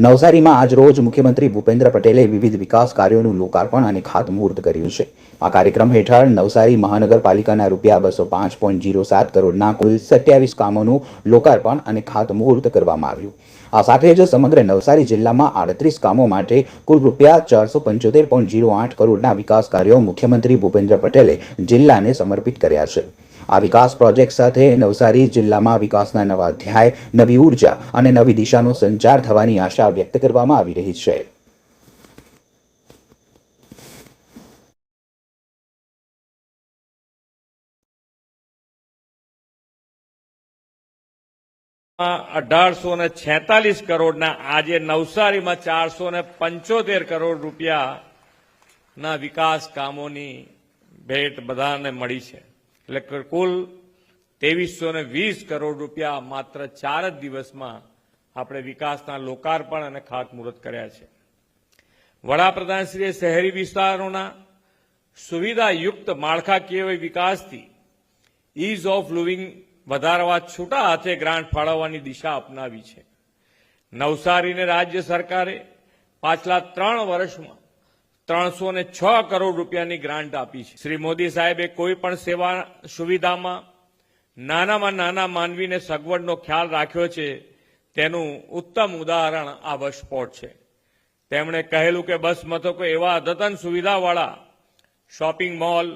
નવસારીમાં આજ રોજ મુખ્યમંત્રી ભૂપેન્દ્ર પટેલે વિવિધ વિકાસ કાર્યોનું લોકાર્પણ અને ખાતમુહૂર્ત કર્યું છે. આ કાર્યક્રમ હેઠળ નવસારી મહાનગરપાલિકાના રૂપિયા બસો પાંચ પોઈન્ટ જીરો સાત કરોડના કુલ સત્યાવીસ કામોનું લોકાર્પણ અને ખાતમુહૂર્ત કરવામાં આવ્યું. આ સાથે જ સમગ્ર નવસારી જિલ્લામાં આડત્રીસ કામો માટે કુલ રૂપિયા ચારસો પંચોતેર પોઈન્ટ જીરો આઠ કરોડના વિકાસ કાર્યો મુખ્યમંત્રી ભૂપેન્દ્ર પટેલે જિલ્લાને સમર્પિત કર્યા છે. આ વિકાસ પ્રોજેક્ટ સાથે નવસારી જિલ્લામાં વિકાસના નવા અધ્યાય, નવી ઊર્જા અને નવી દિશાનો સંચાર થવાની આશા વ્યક્ત કરવામાં આવી રહી છે. અઢારસો ને છેતાલીસ કરોડના આજે નવસારીમાં ચારસો ને પંચોતેર કરોડ રૂપિયાના વિકાસ કામોની ભેટ બધાને મળી છે. એટલે કુલ ત્રેવીસો વીસ કરોડ રૂપિયા માત્ર ચાર જ દિવસમાં આપણે વિકાસના લોકાર્પણ અને ખાતમુહૂર્ત કર્યા છે. વડાપ્રધાનશ્રીએ શહેરી વિસ્તારોના સુવિધાયુક્ત માળખાકીય વિકાસથી ઇઝ ઓફ લિવિંગ વધારવા છૂટા હાથે ગ્રાન્ટ ફાળવવાની દિશા અપનાવી છે. નવસારીને રાજ્ય સરકારે પાછલા ત્રણ વર્ષમાં ત્રણસો ને છ કરોડ રૂપિયાની ગ્રાન્ટ આપી છે. શ્રી મોદી સાહેબે કોઈ પણ સેવા સુવિધામાં નાનામાં નાના માનવીને સગવડનો ખ્યાલ રાખ્યો છે, તેનું ઉત્તમ ઉદાહરણ આ બસ સ્પોટ છે. તેમણે કહેલું કે બસ મથકો એવા અદ્યતન સુવિધાવાળા shopping mall,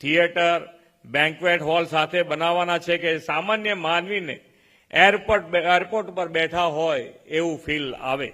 theatre, banquet hall સાથે બનાવવાના છે કે સામાન્ય માનવીને એરપોર્ટ એરપોર્ટ પર બેઠા હોય એવું ફીલ આવે.